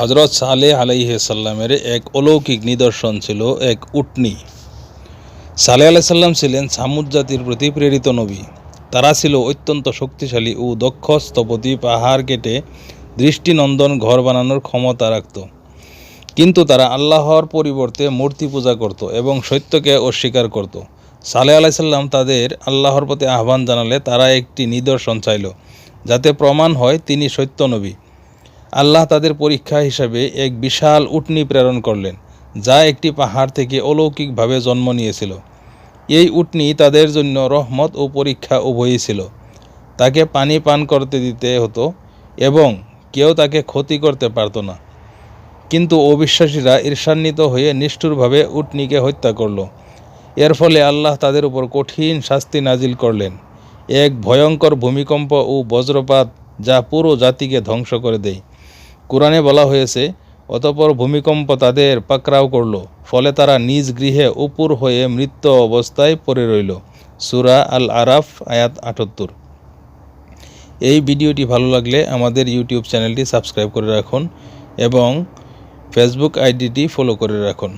হজরত সালে আলাইসাল্লামের এক অলৌকিক নিদর্শন ছিল এক উটনি। সালে আলাইসাল্লাম ছিলেন সামুদ জাতির প্রতি প্রেরিত নবী। তারা ছিল অত্যন্ত শক্তিশালী ও দক্ষ, স্থপতি, পাহাড় কেটে দৃষ্টিনন্দন ঘর বানানোর ক্ষমতা রাখত। কিন্তু তারা আল্লাহর পরিবর্তে মূর্তি পূজা করত এবং সত্যকে অস্বীকার করত। সালে আলাইসাল্লাম তাদের আল্লাহর প্রতি আহ্বান জানালে তারা একটি নিদর্শন চাইল, যাতে প্রমাণ হয় তিনি সত্য নবী। আল্লাহ তাদের পরীক্ষা হিসাবে এক বিশাল উটনি প্রেরণ করলেন, যা একটি পাহাড় থেকে অলৌকিকভাবে জন্ম নিয়েছিল। এই উটনি তাদের জন্য রহমত ও পরীক্ষা উভয়ই ছিল। তাকে পানি পান করতে দিতে হতো এবং কেউ তাকে ক্ষতি করতে পারত না। কিন্তু অবিশ্বাসীরা ঈর্ষান্বিত হয়ে নিষ্ঠুরভাবে উটনিকে হত্যা করল। এর ফলে আল্লাহ তাদের উপর কঠিন শাস্তি নাজিল করলেন। এক ভয়ঙ্কর ভূমিকম্প ও বজ্রপাত যা পুরো জাতিকে ধ্বংস করে দেয়। কোরআনে বলা হয়েছে, অতপর ভূমিকম্প তাদের পাকরাও করল, ফলে তারা নিজ গৃহে উপুর হয়ে মৃত্য অবস্থায় পড়ে রইল। সুরা আল আরাফ আয়াত আটাত্তর। এই ভিডিওটি ভালো লাগলে আমাদের ইউটিউব চ্যানেলটি সাবস্ক্রাইব করে রাখুন এবং ফেসবুক আইডিটি ফলো করে রাখুন।